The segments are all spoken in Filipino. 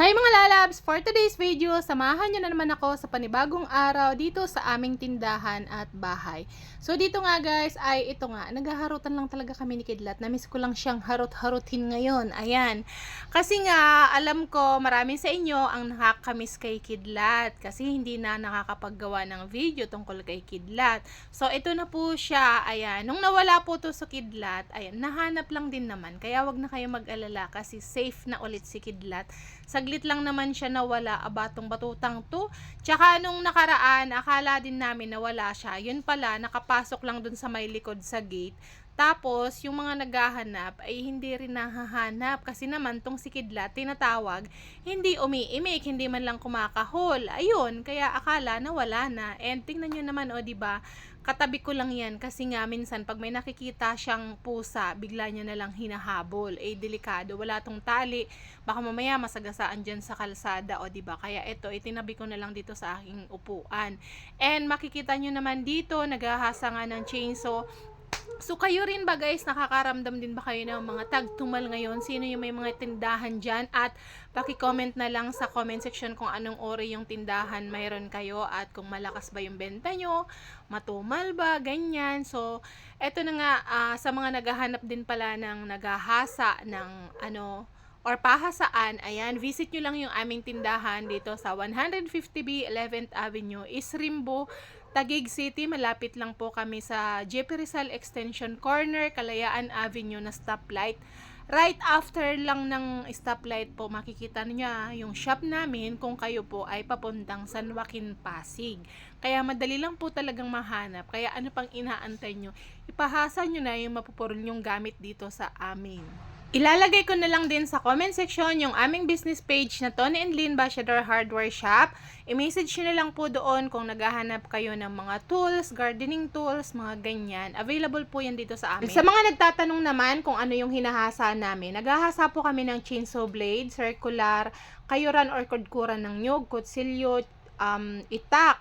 Hi mga lalabs! For today's video, samahan nyo na naman ako sa panibagong araw dito sa aming tindahan at bahay. So dito nga guys, ay ito nga, naghaharutan lang talaga kami ni Kidlat. Namiss ko lang siyang harot-harutin ngayon. Ayan. Kasi nga, alam ko, marami sa inyo ang nakakamiss kay Kidlat. Kasi hindi na nakakapaggawa ng video tungkol kay Kidlat. So ito na po siya. Ayan. Nung nawala po to sa Kidlat, ayan, nahanap lang din naman. Kaya wag na kayo mag-alala kasi safe na ulit si Kidlat. Saglit lang naman siya nawala, abatong batutang to. Tsaka nung nakaraan, akala din namin nawala siya. Yun pala, nakapasok lang dun sa may likod sa gate. Tapos, yung mga naghahanap ay hindi rin nahahanap kasi naman tong si Kidlat, tinatawag, hindi umiimik, hindi man lang kumakahol. Ayun, kaya akala na wala na. And tingnan nyo naman, o, di ba katabi ko lang yan kasi nga minsan pag may nakikita siyang pusa, bigla niya na lang hinahabol. Eh, delikado. Wala tong tali. Baka mamaya masagasaan dyan sa kalsada, o, di ba Kaya ito, itinabi ko na lang dito sa aking upuan. And makikita nyo naman dito, naghahasa nga ng chainsaw. So kayo rin ba guys, nakakaramdam din ba kayo ng mga tagtumal ngayon? Sino yung may mga tindahan dyan? At paki-comment na lang sa comment section kung anong ori yung tindahan mayroon kayo at kung malakas ba yung benta nyo, matumal ba, ganyan. So, eto na nga, ah, sa mga naghahanap din pala ng naghahasa ng ano, or pahasaan, ayan, visit nyo lang yung aming tindahan dito sa 150B 11th Avenue, Isrimbo, Taguig City, malapit lang po kami sa JP Rizal Extension Corner, Kalayaan Avenue na stoplight. Right after lang ng stoplight po, makikita niya yung shop namin kung kayo po ay papuntang San Joaquin, Pasig. Kaya madali lang po talagang mahanap. Kaya ano pang inaantay nyo? Ipahasa nyo na yung mapupurol yung gamit dito sa amin. Ilalagay ko na lang din sa comment section yung aming business page na Tony and Lynn Bachelor Hardware Shop. I-message nyo na lang po doon kung naghahanap kayo ng mga tools, gardening tools, mga ganyan. Available po yan dito sa amin. Sa mga nagtatanong naman kung ano yung hinahasa namin, naghahasa po kami ng chainsaw blade, circular, kayuran or kudkuran ng nyug, kutsilyo, um, itak,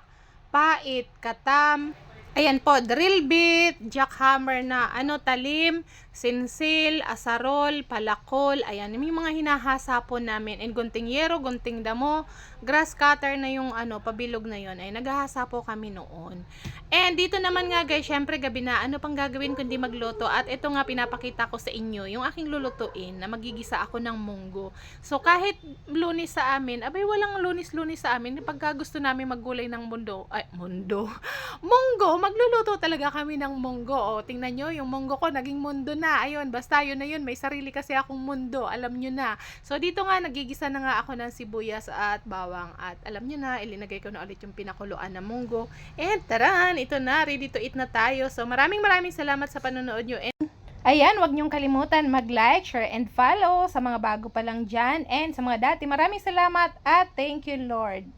pait, katam, Ayan po, drill bit, jackhammer na ano, talim, sinsil, asarol, palakol, ayan, may mga hinahasa po namin, and gunting yero, gunting damo, grass cutter na yung ano, pabilog na yon ay naghahasa po kami noon. And dito naman nga guys, syempre gabi na, ano pang gagawin kundi magluto, at ito nga pinapakita ko sa inyo, yung aking lulutuin, na magigisa ako ng munggo. So kahit lunis sa amin, abay walang lunis-lunis sa amin, pagka gusto namin maggulay ng mundo, ay, mundo, munggo, magluluto talaga kami ng munggo. O, tingnan nyo, yung munggo ko naging mundo na. Ayun, basta yun na yun. May sarili kasi akong mundo. Alam nyo na. So, dito nga, nagigisa na nga ako ng sibuyas at bawang. At alam nyo na, ilinagay ko na ulit yung pinakuluan na munggo. And taran, ito na, ready to eat na tayo. So, maraming maraming salamat sa panonood nyo. And Ayan, wag niyong kalimutan mag-like, share, and follow sa mga bago pa lang dyan. And sa mga dati, maraming salamat at thank you, Lord.